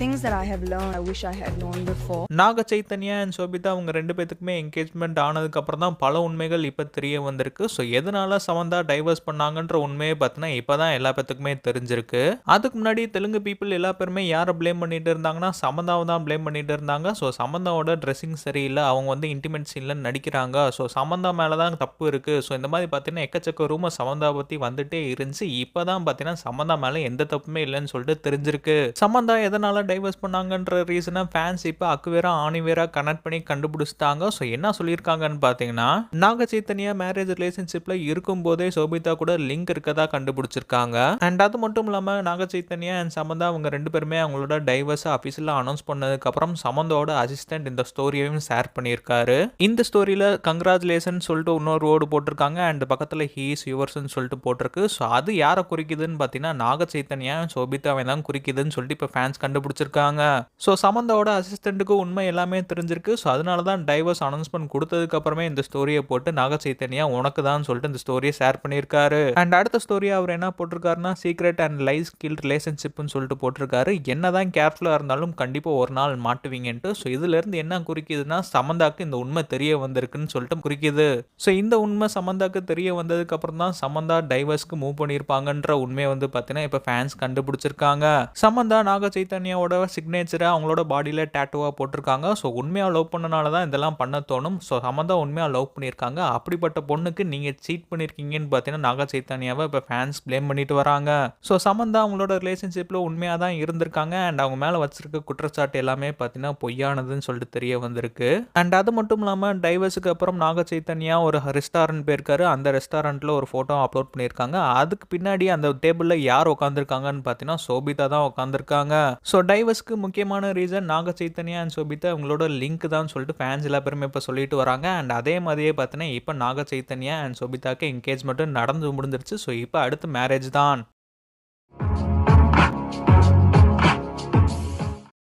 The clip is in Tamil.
things that I have learned, I wish I had known before. Naga Chaitanya and Sobhita அவங்க ரெண்டு பேத்துக்குமே என்கேஜ்மெண்ட் ஆனதுக்கு அப்புறம் தான் பல உண்மைகள் இப்போ தெரிய வந்திருக்கு. ஸோ எதனால சமந்தா டைவர்ஸ் பண்ணாங்கன்ற உண்மையை பார்த்தீங்கன்னா இப்போ தான் எல்லா பேத்துக்குமே தெரிஞ்சிருக்கு. அதுக்கு முன்னாடி தெலுங்கு பீப்புள் எல்லா பேருமே யாரை ப்ளேம் பண்ணிட்டு இருந்தாங்கன்னா சமந்தாவை தான் ப்ளேம் பண்ணிட்டு இருந்தாங்க. ஸோ சமந்தாவோட ட்ரெஸ்ஸிங் சரியில்லை அவங்க வந்து இன்டிமேட் சீனில் நடிக்கிறாங்க. ஸோ சமந்தா மேலே தான் தப்பு இருக்குது ஸோ இந்த மாதிரி பார்த்தீங்கன்னா எக்கச்சக்க ரூம சமந்தா பற்றி வந்துட்டே இருந்துச்சு. இப்போ தான் பார்த்தீங்கன்னா சமந்தா மேலே எந்த தப்புமே இல்லைன்னு சொல்லிட்டு தெரிஞ்சிருக்கு. சமந்தா எதனால டைவர்ஸ் பண்ணாங்கன்ற ரீசனை ஃபேன்ஸ் இப்போ அக்குவேரா ஆணிவேரா கனெக்ட் பண்ணி கண்டுபிடிச்சிட்டாங்க. ஸோ என்ன சொல்லியிருக்காங்கன்னு பார்த்தீங்கன்னா நாக சைத்தன்யா மேரேஜ் ரிலேஷன்ஷிப்பில் இருக்கும்போதே சோபிதா கூட லிங்க் இருக்கதா கண்டுபிடிச்சிருக்காங்க. அண்ட் அது மட்டும் இல்லாமல் நாக சைத்தன்யா அண்ட் சமந்தா அவங்க ரெண்டு பேருமே அவங்களோட டைவர்ஸை அஃபீஷியலாக அனௌன்ஸ் பண்ணதுக்கப்புறம் சமந்தாவோட அசிஸ்டன்ட் இந்த ஸ்டோரியையும் ஷேர் பண்ணியிருக்காரு. இந்த ஸ்டோரியில் கங்க்ராச்சுலேஷன் சொல்லிட்டு இன்னொரு ரோடு போட்டிருக்காங்க. அண்ட் பக்கத்தில் ஹீஸ் யுவர்ஸ்னு சொல்லிட்டு போட்டிருக்கு. ஸோ அது யாரை குறிக்குதுன்னு பார்த்தீங்கன்னா நாக சைத்தன்யா சோபிதாவை தான் குறிக்குதுன்னு சொல்லிட்டு இப்போ ஃபேன்ஸ் கண்டுபிடிச்சி கண்டுபிடிச்சிருக்காங்க ஸோ சமந்தாவோட அசிஸ்டண்ட்டுக்கு உண்மை எல்லாமே தெரிஞ்சிருக்கு. ஸோ அதனால தான் டைவர்ஸ் அனௌன்ஸ்மெண்ட் கொடுத்ததுக்கு அப்புறமே இந்த ஸ்டோரியை போட்டு நாக சைத்தன்யா உனக்கு தான் சொல்லிட்டு இந்த ஸ்டோரியை ஷேர் பண்ணியிருக்காரு. அண்ட் அடுத்த ஸ்டோரி அவர் என்ன போட்டிருக்காருன்னா சீக்ரெட் அண்ட் லைஃப் ஸ்கில் ரிலேஷன்ஷிப்னு சொல்லிட்டு போட்டிருக்காரு. என்னதான் கேர்ஃபுல்லாக இருந்தாலும் கண்டிப்பாக ஒரு நாள் மாட்டுவீங்கன்ட்டு. ஸோ இதுலேருந்து என்ன குறிக்குதுன்னா சமந்தாக்கு இந்த உண்மை தெரிய வந்திருக்குன்னு சொல்லிட்டு குறிக்குது. ஸோ இந்த உண்மை சமந்தாக்கு தெரிய வந்ததுக்கு அப்புறம் தான் சமந்தா டைவர்ஸ்க்கு மூவ் பண்ணியிருப்பாங்கன்ற உண்மையை வந்து பார்த்தீங்கன்னா இப்போ ஃபேன்ஸ் கண்டுபிடிச்சிருக்காங்க. சமந்தா நாக சைத்தன்யாவோட சிக்னேச்சரை அவங்களோட பாடியில் டேட்டோவாக போட்டிருக்காங்க. ஸோ உண்மையாக லவ் பண்ணனால தான் இதெல்லாம் பண்ண தோணும். ஸோ சமந்தா உண்மையாக லவ் பண்ணியிருக்காங்க. அப்படிப்பட்ட பொண்ணுக்கு நீங்கள் சீட் பண்ணியிருக்கீங்கன்னு பார்த்தீங்கன்னா நாக சைத்தானியாவை இப்போ ஃபேன்ஸ் ப்ளேம் பண்ணிட்டு வராங்க. ஸோ சமந்தா அவங்களோட ரிலேஷன்ஷிப்பில் உண்மையாக தான் இருந்திருக்காங்க. அண்ட் அவங்க மேலே வச்சிருக்க குற்றச்சாட்டு எல்லாமே பார்த்தீங்கன்னா பொய்யானதுன்னு சொல்லிட்டு தெரிய வந்திருக்கு. அண்ட் அது மட்டும் இல்லாமல் டைவர்ஸுக்கு அப்புறம் நாக சைத்தன்யா ஒரு ரெஸ்டாரண்ட் போயிருக்காரு. அந்த ரெஸ்டாரண்ட்டில் ஒரு ஃபோட்டோ அப்லோட் பண்ணியிருக்காங்க. அதுக்கு பின்னாடி அந்த டேபிளில் யார் உட்காந்துருக்காங்கன்னு பார்த்தீங்கன்னா சோபிதா தான் உட்காந்துருக்காங்க ஸோ டைவர்ஸ்க்கு முக்கியமான ரீசன் நாக சைத்தன்யா அண்ட் சோபிதா அவங்களோட லிங்க் தான் சொல்லிட்டு ஃபேன்ஸ் எல்லா பேருமே இப்போ சொல்லிட்டு வராங்க. அண்ட் அதே மாதிரியே பார்த்தீங்கன்னா இப்போ நாக சைத்தன்யா அண்ட் சோபிதாக்கு என்கேஜ்மெண்ட்டும் நடந்து முடிஞ்சிருச்சு. ஸோ இப்போ அடுத்து மேரேஜ் தான்.